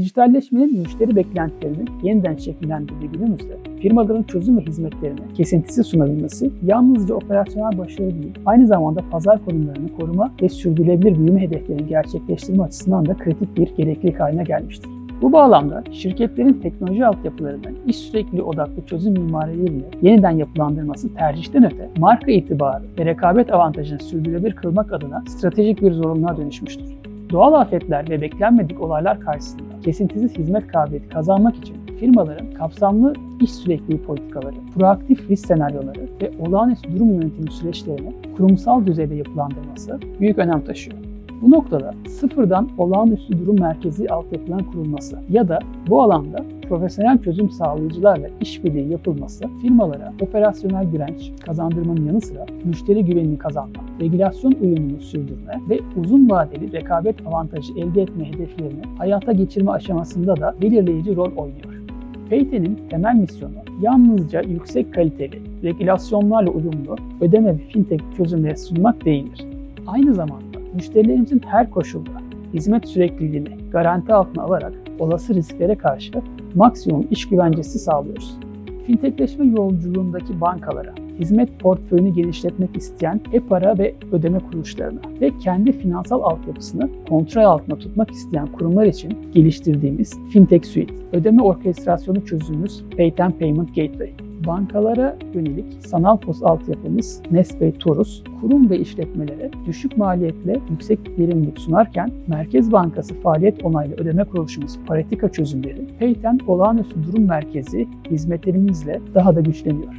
Dijitalleşmenin müşteri beklentilerini yeniden şekillendirdiği günümüzde firmaların çözüm ve hizmetlerini kesintisiz sunabilmesi yalnızca operasyonel başarı değil, aynı zamanda pazar konumlarını koruma ve sürdürülebilir büyüme hedeflerini gerçekleştirme açısından da kritik bir gereklilik haline gelmiştir. Bu bağlamda şirketlerin teknoloji altyapılarının iş sürekli odaklı çözüm mimarileriyle yeniden yapılandırması tercihten öte marka itibarı ve rekabet avantajını sürdürülebilir kılmak adına stratejik bir zorunluluğa dönüşmüştür. Doğal afetler ve beklenmedik olaylar karşısında kesintisiz hizmet kabiliyeti kazanmak için firmaların kapsamlı iş sürekliliği politikaları, proaktif risk senaryoları ve olağanüstü durum yönetimi süreçlerini kurumsal düzeyde yapılandırması büyük önem taşıyor. Bu noktada sıfırdan olağanüstü durum merkezi altyapıların kurulması ya da bu alanda profesyonel çözüm sağlayıcılarla işbirliği yapılması firmalara operasyonel direnç kazandırmanın yanı sıra müşteri güvenini kazanma, regülasyon uyumunu sürdürme ve uzun vadeli rekabet avantajı elde etme hedeflerini hayata geçirme aşamasında da belirleyici rol oynuyor. Payten'in temel misyonu yalnızca yüksek kaliteli, regülasyonlarla uyumlu ödeme ve fintech çözümleri sunmak değildir. Aynı zamanda müşterilerimizin her koşulda hizmet sürekliliğini garanti altına alarak olası risklere karşı maksimum iş güvencesi sağlıyoruz. Fintechleşme yolculuğundaki bankalara, hizmet portföyünü genişletmek isteyen e-para ve ödeme kuruluşlarına ve kendi finansal altyapısını kontrol altında tutmak isteyen kurumlar için geliştirdiğimiz Fintech Suite, ödeme orkestrasyonu çözümümüz Payten Payment Gateway bankalara yönelik sanal pos altyapımız Nespay Torus, kurum ve işletmelere düşük maliyetle yüksek verimlilik sunarken Merkez Bankası faaliyet onaylı ödeme kuruluşumuz Paratika çözümleri, Payten olağanüstü durum merkezi hizmetlerimizle daha da güçleniyor.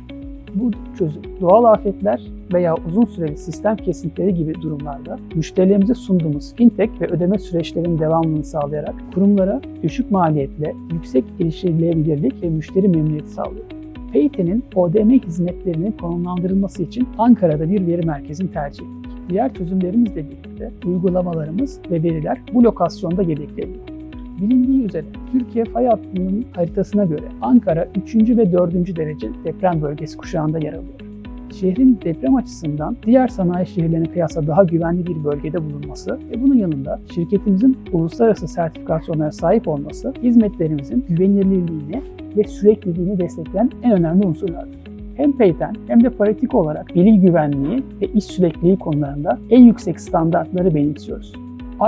Bu çözüm doğal afetler veya uzun süreli sistem kesintileri gibi durumlarda müşterilerimize sunduğumuz fintech ve ödeme süreçlerinin devamlılığını sağlayarak kurumlara düşük maliyetle yüksek erişilebilirlik ve müşteri memnuniyeti sağlıyor. Payten'in ODM hizmetlerinin konumlandırılması için Ankara'da bir veri merkezini tercih ettik. Diğer çözümlerimizle birlikte uygulamalarımız ve veriler bu lokasyonda yedekleniyor. Bilindiği üzere Türkiye fay hattının haritasına göre Ankara 3. ve 4. derece deprem bölgesi kuşağında yer alıyor. Şehrin deprem açısından diğer sanayi şehirlerine kıyasla daha güvenli bir bölgede bulunması ve bunun yanında şirketimizin uluslararası sertifikasyonlara sahip olması hizmetlerimizin güvenilirliğini ve sürekliliğini destekleyen en önemli unsurlardır. Hem Payten hem de pratik olarak bilgi güvenliği ve iş sürekliliği konularında en yüksek standartları benimsiyoruz.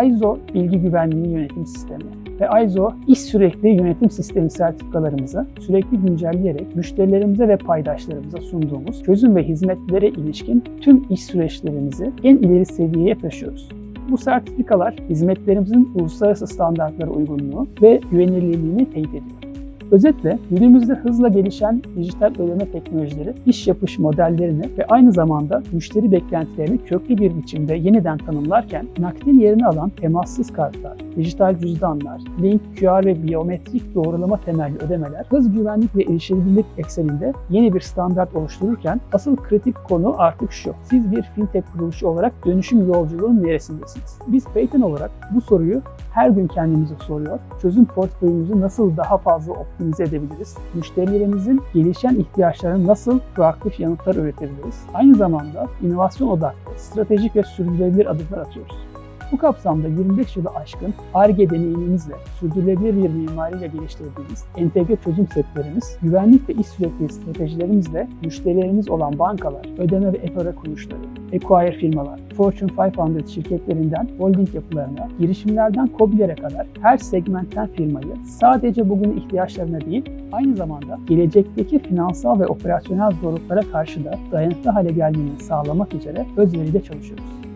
ISO Bilgi Güvenliği Yönetim Sistemi ve ISO İş Sürekli Yönetim Sistemi sertifikalarımızı sürekli güncelleyerek müşterilerimize ve paydaşlarımıza sunduğumuz çözüm ve hizmetlere ilişkin tüm iş süreçlerimizi en ileri seviyeye taşıyoruz. Bu sertifikalar hizmetlerimizin uluslararası standartlara uygunluğu ve güvenilirliğini teyit ediyor. Özetle günümüzde hızla gelişen dijital ödeme teknolojileri iş yapış modellerini ve aynı zamanda müşteri beklentilerini köklü bir biçimde yeniden tanımlarken nakdin yerini alan temassız kartlar, dijital cüzdanlar, link, QR ve biyometrik doğrulama temelli ödemeler hız güvenlik ve erişilebilirlik ekseninde yeni bir standart oluştururken asıl kritik konu artık şu. Siz bir fintech kuruluşu olarak dönüşüm yolculuğunun neresindesiniz? Biz Payton olarak bu soruyu her gün kendimize soruyor. Çözüm portföyümüzü nasıl daha fazla optimize edebiliriz? Müşterilerimizin gelişen ihtiyaçlarına nasıl proaktif yanıtlar üretebiliriz? Aynı zamanda inovasyon odaklı, stratejik ve sürdürülebilir adımlar atıyoruz. Bu kapsamda 25 yılı aşkın ARGE deneyimimizle, sürdürülebilir bir mimariyle geliştirdiğimiz entegre çözüm setlerimiz, güvenlik ve iş sürekliliği stratejilerimizle müşterilerimiz olan bankalar, ödeme ve e-para kuruluşları, acquire firmalar, Fortune 500 şirketlerinden holding yapılarına, girişimlerden COBİ'lere kadar her segmentten firmayı sadece bugün ihtiyaçlarına değil, aynı zamanda gelecekteki finansal ve operasyonel zorluklara karşı da dayanıklı hale gelmesini sağlamak üzere özveride çalışıyoruz.